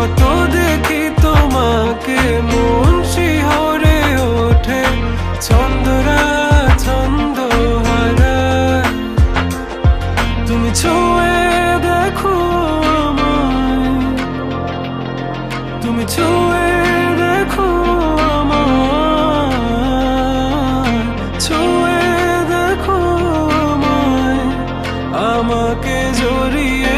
যত দেখি তোমাকে মন শিহরে ওঠে? ছন্দরা ছন্দ হারায় তুমি ছুঁয়ে দেখো তুমি ছুঁয়ে দেখো ছুঁয়ে দেখো আমাকে জড়িয়ে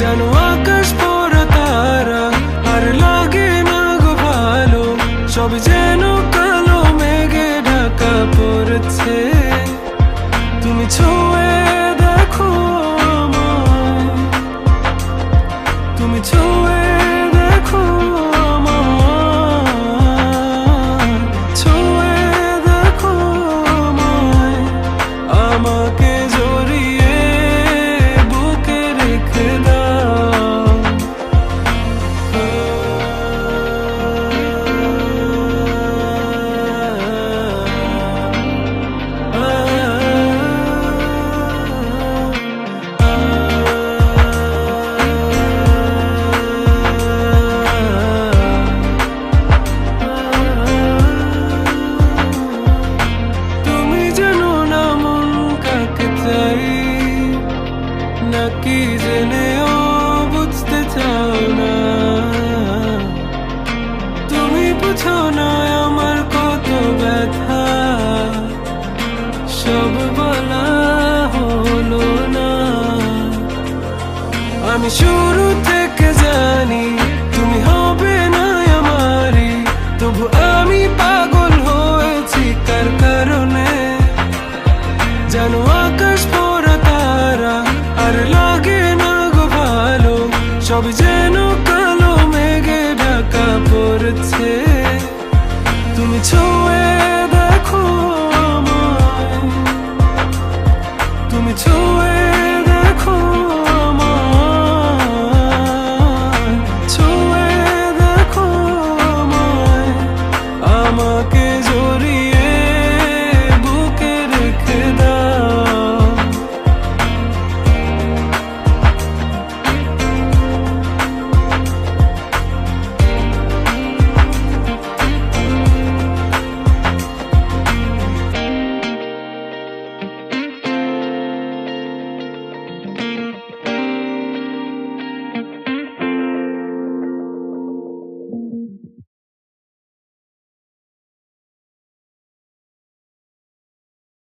জানো আকাশ পর তারা আর শুরু থেকে জানি তুমি হবে না আমারি। তবু আমি পাগল হয়েছি তার কারণে। জানো আকাশ পরা তারা আর লাগে না গো ভালো সব যেন আমাকে